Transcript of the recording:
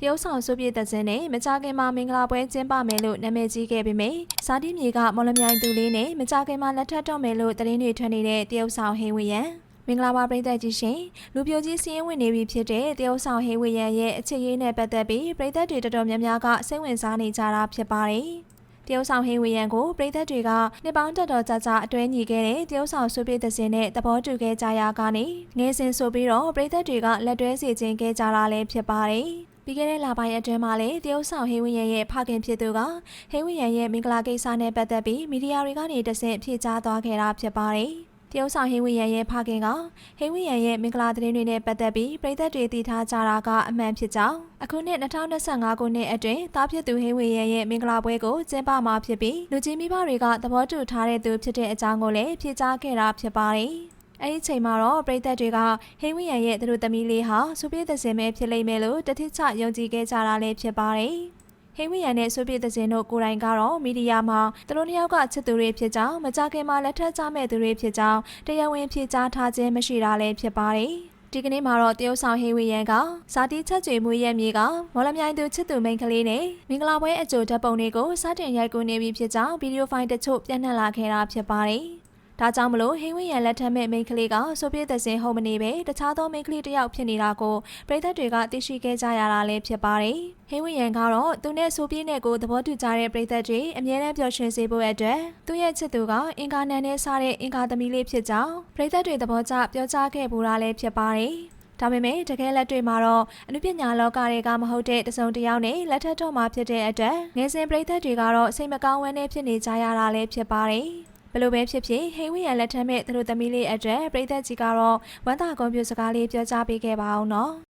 တရုတ်ဆောင်စုပြည့်တဲ့စင်းနဲ့မကြခင်မှာမင်္ဂလာပွဲကျင်းပမယ်လို့နာမည်ကြီးခဲ့ပေမယ့်ဇာတိမြေကမော်လမြိုင်သူလေးနဲ့မကြခင်မှာလက်ထပ်တော့မယ်လို့သတင်းတွေထွက်နေတဲ့တရုတ်ဆောင်ဟင်းဝရံမင်္ဂလာပါပြည်သက်ကြီးရှင်လူပြိုကြီးစီးရင်ဝင်နေပြီဖြစ်တဲ့တရုတ်ဆောင်ဟင်းဝရံရဲ့အခြေရေးနဲ့ပတ်သက်ပြီးပြည်သက်တွေတော်တော်များများကစိတ်ဝင်စားနေကြတာဖြစ်ပါတယ်တရုတ်ဆောင်ဟင်းဝရံကိုပြည်သက်တွေကနှစ်ပေါင်းတော်တော်ကြာကြာအတွဲညီခဲ့တဲ့တရုတ်ဆောင်စုပြည့်တဲ့စင်းနဲ့သဘောတူခဲ့ကြရာကနေငယ်စဉ်ဆိုပြီးတော့ပြည်သက်တွေကလက်တွဲစီခြင်းခဲ့ကြတာလည်းဖြစ်ပါတယ် ပြီးခဲ့တဲ့လပိုင်းအတွင်းမှာလည်းတရုတ်ဆောင်ဟင်းဝရံရဲ့ဖခင်ဖြစ်သူကဟင်းဝရံရဲ့မင်္ဂလာကိစ္စနဲ့ပတ်သက်ပြီးမီဒီယာတွေကနေတဆင့်ဖြေကြားသွားခဲ့တာဖြစ်ပါတယ်တရုတ်ဆောင်ဟင်းဝရံရဲ့ဖခင်ကဟင်းဝရံရဲ့မင်္ဂလာသတင်းတွေနဲ့ပတ်သက်ပြီးပြည်သက်တွေတည်ထားကြတာကအမှန်ဖြစ်ကြောင်းအခုနှစ်2025ခုနှစ်အတွင်းတားဖြစ်သူဟင်းဝရံရဲ့မင်္ဂလာပွဲကိုကျင်းပမှာဖြစ်ပြီးလူကြီးမိဘတွေကသဘောတူထားတဲ့သူဖြစ်တဲ့အကြောင်းကိုလည်းဖြေကြားခဲ့တာဖြစ်ပါတယ် အဲ့ဒီချိန်မှာတော့ပြည်သက်တွေကဟင်းဝရံရဲ့သူတို့သမီးလေးဟာစူပြည့်သစင်ပဲဖြစ်လိမ့်မယ်လို့တတိချယုံကြည်ခဲ့ကြတာလည်းဖြစ်ပါတယ်။ဟင်းဝရံနဲ့စူပြည့်သစင်တို့ကိုယ်တိုင်ကတော့မီဒီယာမှာသူတို့နှစ်ယောက်ကချစ်သူတွေဖြစ်ကြောင်းမကြခင်မှာလက်ထပ်ကြမဲ့သူတွေဖြစ်ကြောင်းတရားဝင်ဖြေကြားထားခြင်းမရှိတာလည်းဖြစ်ပါတယ်။ဒီကနေ့မှာတော့တရုတ်ဆောင်ဟေးဝီယန်ကဇာတိချက်ကျွေမွေးရဲ့မြေကမော်လမြိုင်သူချစ်သူမိန်းကလေးနဲ့မင်္ဂလာပွဲအကြိုဓာတ်ပုံတွေကိုစတင်ရိုက်ကူးနေပြီဖြစ်ကြောင်းဗီဒီယိုဖိုင်တချို့ပြန့်နှံ့လာခဲ့တာဖြစ်ပါတယ်။ ဒါကြောင့်မလို့ဟင်းဝင်းရန်လက်ထက်မဲ့မိန်းကလေးကဆိုပြည့်သက်စင်ဟုတ်မနေပဲတခြားသောမိန်းကလေးတစ်ယောက်ဖြစ်နေတာကိုပြည်သက်တွေကသိရှိခဲ့ကြရတာလည်းဖြစ်ပါတယ်။ဟင်းဝင်းရန်ကတော့သူနဲ့ဆိုပြည့်နဲ့ကိုသဘောတူကြတဲ့ပြည်သက်တွေအမြဲတမ်းပျော်ရွှင်စေဖို့အတွက်သူ့ရဲ့ချစ်သူကအင်ကာနန်နဲ့စားတဲ့အင်ကာသမီးလေးဖြစ်ကြောင်းပြည်သက်တွေသဘောကျပြောကြားခဲ့ပူတာလည်းဖြစ်ပါတယ်။ဒါပေမဲ့တကယ်လက်တွေ့မှာတော့အနုပညာလောကတွေကမဟုတ်တဲ့တစုံတစ်ယောက်နဲ့လက်ထပ်တော့မှာဖြစ်တဲ့အတွက်ငယ်စဉ်ပြည်သက်တွေကတော့စိတ်မကောင်းဝမ်းနဲ့ဖြစ်နေကြရတာလည်းဖြစ်ပါတယ်။ ဘယ်လိုပဲဖြစ်ဖြစ်ဟိဝီရန်လက်ထက်မဲ့သူတို့သမီးလေးအတွက်ပြည်သက်ကြီးကတော့ဝမ်းသာကွန်ပျူတာစကားလေးပြောကြားပေးခဲ့ပါအောင်နော်